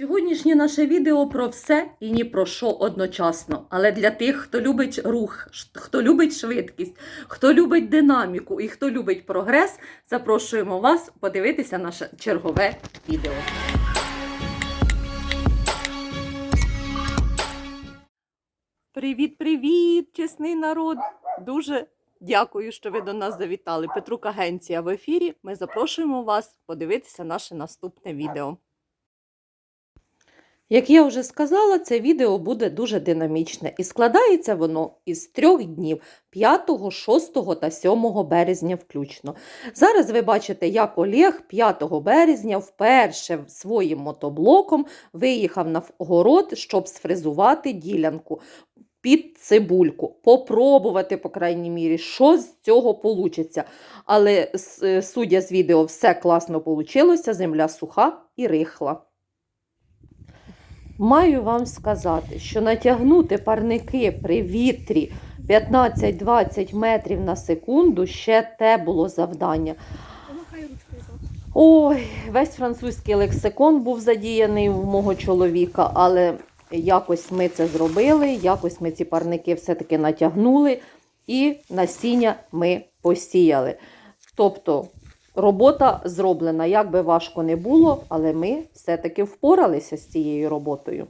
Сьогоднішнє наше відео про все і ні про що одночасно. Але для тих, хто любить рух, хто любить швидкість, хто любить динаміку і хто любить прогрес, запрошуємо вас подивитися наше чергове відео. Привіт, привіт, чесний народ! Дуже дякую, що ви до нас завітали. Петрук Агенція в ефірі. Ми запрошуємо вас подивитися наше наступне відео. Як я вже сказала, це відео буде дуже динамічне і складається воно із трьох днів 5, 6 та 7 березня включно. Зараз ви бачите, як Олег 5 березня вперше своїм мотоблоком виїхав на город, щоб сфрезувати ділянку під цибульку. Попробувати, по крайній мірі, що з цього получиться. Але судя з відео, все класно вийшло, земля суха і рихла. Маю вам сказати, що натягнути парники при вітрі 15-20 метрів на секунду ще те було завдання. Ой, весь французький лексикон був задіяний в мого чоловіка, але якось ми це зробили, якось ми ці парники все-таки натягнули і насіння ми посіяли. Тобто робота зроблена, як би важко не було, але ми все-таки впоралися з цією роботою.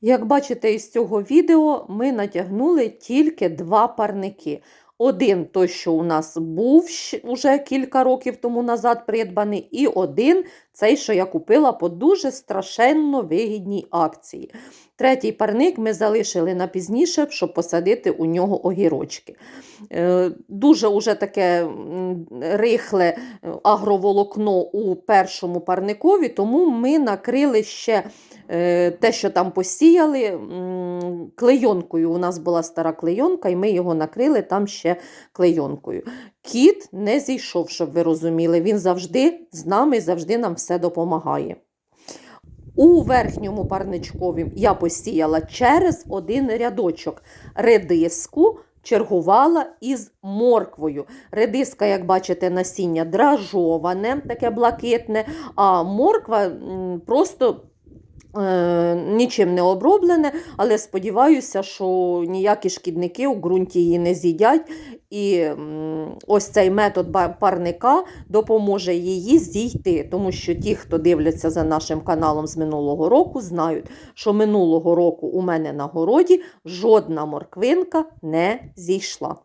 Як бачите із цього відео, ми натягнули тільки два парники. Один той, що у нас був уже кілька років тому назад придбаний, і один цей, що я купила по дуже страшенно вигідній акції. Третій парник ми залишили на пізніше, щоб посадити у нього огірочки. Е, Дуже уже таке рихле е, агроволокно у першому парникові, тому ми накрили ще те, що там посіяли, клейонкою. У нас була стара клейонка, і ми його накрили там ще клейонкою. Кіт не зійшов, щоб ви розуміли. Він завжди з нами, завжди нам все допомагає. У верхньому парничкові я посіяла через один рядочок редиску. Чергувала із морквою. Редиска, як бачите, насіння дражоване, таке блакитне, а морква просто е, нічим не оброблене, але сподіваюся, що ніякі шкідники у ґрунті її не з'їдять. І ось цей метод парника допоможе її зійти, тому що ті, хто дивляться за нашим каналом з минулого року, знають, що минулого року у мене на городі жодна морквинка не зійшла.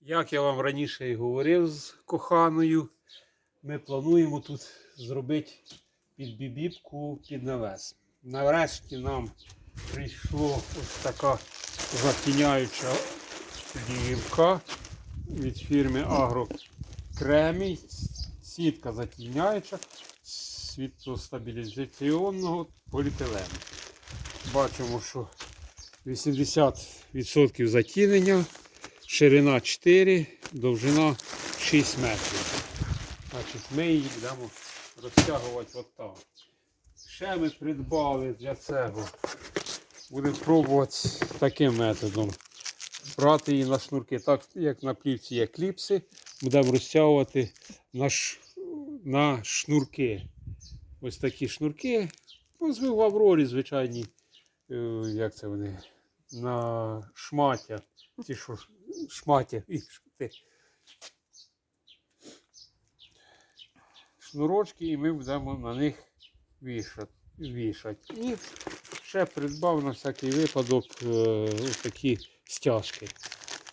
Як я вам раніше і говорив з коханою, ми плануємо тут зробити під бібіпку під навес. Нарешті нам прийшло ось така затіняюча плівка від фірми Агро Кремій. Сітка затіняюча світлостабілізаційного поліетилену. Бачимо, що 80% затінення. Ширина 4, довжина 6 метрів. Значить, ми її будемо розтягувати отак. Ще ми придбали для цього. Будемо пробувати таким методом. Брати її на шнурки, так як на плівці є кліпси, будемо розтягувати на, ш... на шнурки. Ось такі шнурки. Ось ви в Аврорі, звичайні, е, як це вони, на шмаття. Ті, що ш- Шнурочки, і ми будемо на них вішати. вішати. І ще придбав на всякий випадок е, ось такі стяжки.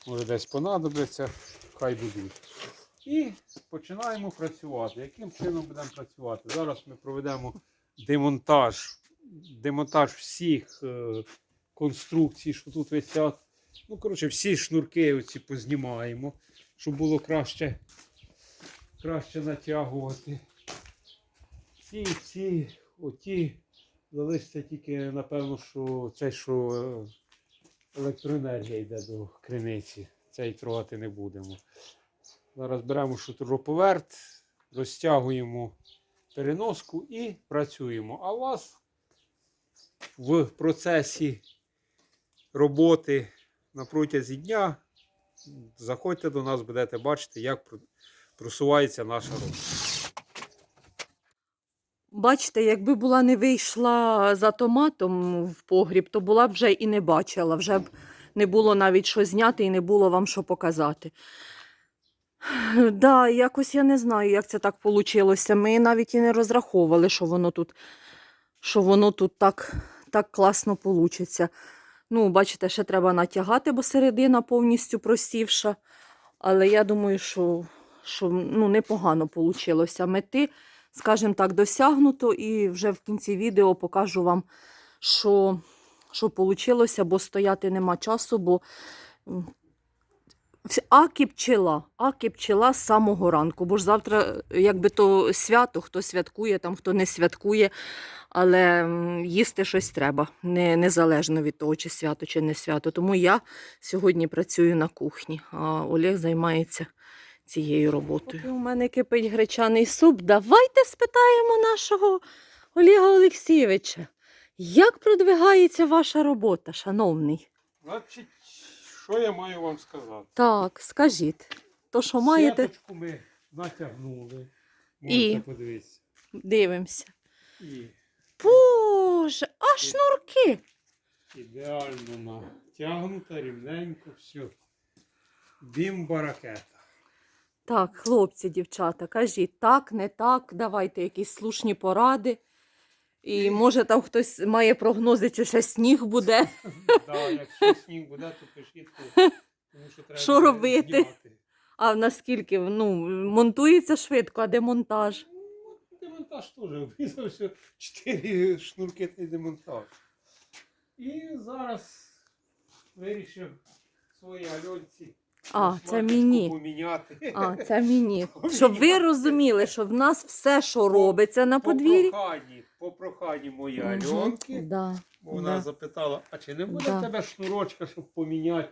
Може десь понадобиться, хай будуть. І починаємо працювати. Яким чином будемо працювати? Зараз ми проведемо демонтаж, демонтаж всіх е, конструкцій, що тут висять. Ну, коротше, всі шнурки оці познімаємо, щоб було краще, краще натягувати. Ці, ці, оті залишиться тільки, напевно, що це, що е, електроенергія йде до криниці. Цей трогати не будемо. Зараз беремо шутроповерт, розтягуємо переноску і працюємо. А у вас в процесі роботи на протязі дня заходьте до нас, будете бачити, як просувається наша робота. Бачите, якби була не вийшла за томатом в погріб, то була б вже і не бачила, вже б не було навіть що зняти і не було вам що показати. Да, якось я не знаю, як це так вийшло. Ми навіть і не розраховували, що воно тут, що воно тут так, так класно вийде. Ну, бачите, ще треба натягати, бо середина повністю просівша. Але я думаю, що, що ну, непогано вийшло. Мети, скажімо так, досягнуто, і вже в кінці відео покажу вам, що, що вийшло, бо стояти нема часу, бо аки пчела, аки пчела з самого ранку. Бо ж завтра, якби то свято, хто святкує, там хто не святкує, але їсти щось треба, не, незалежно від того, чи свято, чи не свято. Тому я сьогодні працюю на кухні, а Олег займається цією роботою. Поки у мене кипить гречаний суп, давайте спитаємо нашого Олега Олексійовича. Як продвигається ваша робота, шановний? Значить, що я маю вам сказати? Так, скажіть, то що маєте, Сіточку ми натягнули. І? Подивитися. дивимося. І Боже, а шнурки. ідеально натягнута, рівненько, все. Бімба ракета. Так, хлопці, дівчата, кажіть, так, не так, давайте якісь слушні поради. І може там хтось має прогнози, чи ще сніг буде. Да, якщо сніг буде, то пишіть, тому що треба Що робити? знімати. А наскільки ну, монтується швидко, а демонтаж? Ну, Демонтаж теж обрізався. Чотири шнурки та й демонтаж. І зараз вирішив своїй Альонці А, це мені. поміняти. А, це мені. Щоб ви розуміли, що в нас все, що робиться на по подвір'ї. проханні, по проханні моєї Мгм, Альонки. Да, Вона да. запитала, а чи не буде Да. в тебе шнурочка, щоб поміняти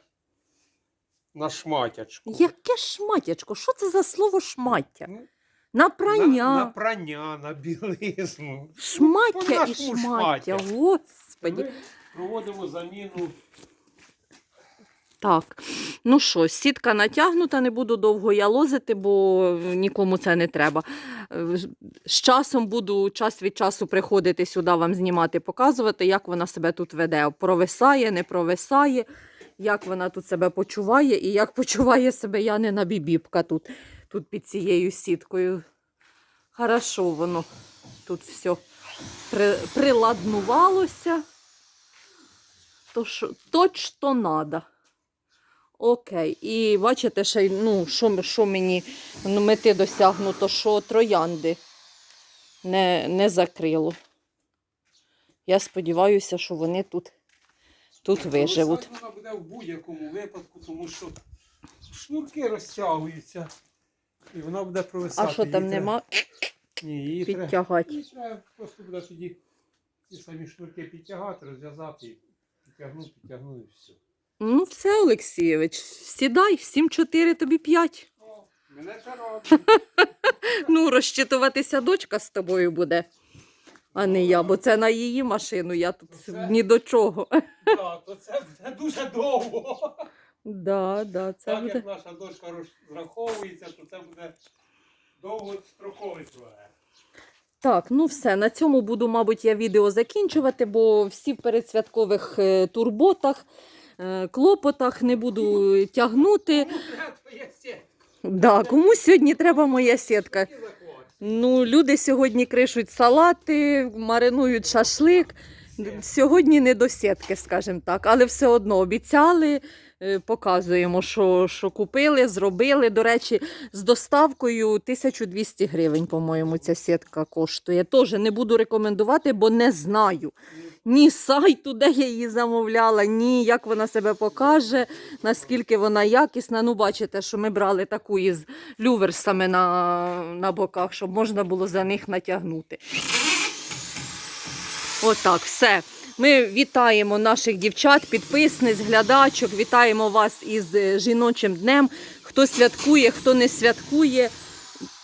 на шматячку? Яке шматячко? Що це за слово шмаття? Ну, На На, прання. на прання, на білизну. Шмаття і По-нашому шмаття. шмаття. Господі. Ми проводимо заміну. Так, ну що, сітка натягнута, не буду довго я лозити, бо нікому це не треба. Е, З часом буду час від часу приходити сюди вам знімати, показувати, як вона себе тут веде. Провисає, не провисає, як вона тут себе почуває і як почуває себе Янина бібібка тут, тут під цією сіткою. Хорошо воно тут все при, приладнувалося. То що, точно надо. Окей. І бачите, ще, ну, що, що мені ну, мети досягнуто, що троянди не, не закрило. Я сподіваюся, що вони тут, тут виживуть. Вона буде в будь-якому випадку, тому що шнурки розтягуються. І вона буде провисати. А що там треба- нема? Ні, її треба, її треба просто буде тоді ці самі шнурки підтягати, розв'язати, і підтягнув, підтягнув і все. Ну, все, Олексійович, сідай, 7-4, тобі 5. О, мене це радує. Ну, розчитуватися дочка з тобою буде, а не я, бо це на її машину, я тут Це- ні до чого. Так, то це буде дуже довго. Да, да, це Так буде. як наша дошка розраховується, то це буде довгостроковий проект. Так, ну все, на цьому буду, мабуть, я відео закінчувати, бо всі в передсвяткових е, турботах, клопотах не буду тягнути. Да, кому сьогодні треба моя сітка? Ну, люди сьогодні кришуть салати, маринують шашлик. Сьогодні не до сітки, скажімо так, але все одно обіцяли, е, показуємо, що, що купили, зробили. До речі, з доставкою 1200 гривень, по-моєму, ця сітка коштує. Теж не буду рекомендувати, бо не знаю. Ні сайту, де я її замовляла, ні як вона себе покаже, наскільки вона якісна. Ну, бачите, що ми брали таку із люверсами на, на боках, щоб можна було за них натягнути. Отак, все. Ми вітаємо наших дівчат, підписниць, глядачок. Вітаємо вас із е, жіночим днем. Хто святкує, хто не святкує.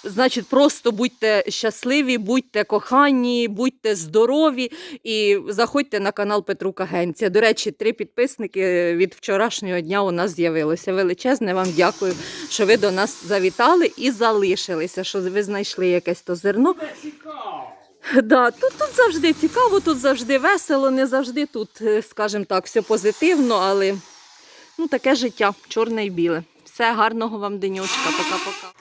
Значить, просто будьте щасливі, будьте кохані, будьте здорові і заходьте на канал Петрука Генція. До речі, три підписники від вчорашнього дня у нас з'явилося. Величезне вам дякую, що ви до нас завітали і залишилися, що ви знайшли якесь то зерно. Да, тут, тут завжди цікаво, тут завжди весело, не завжди тут, е, скажімо так, все позитивно, але ну, таке життя, чорне і біле. Все, гарного вам денечка, пока-пока.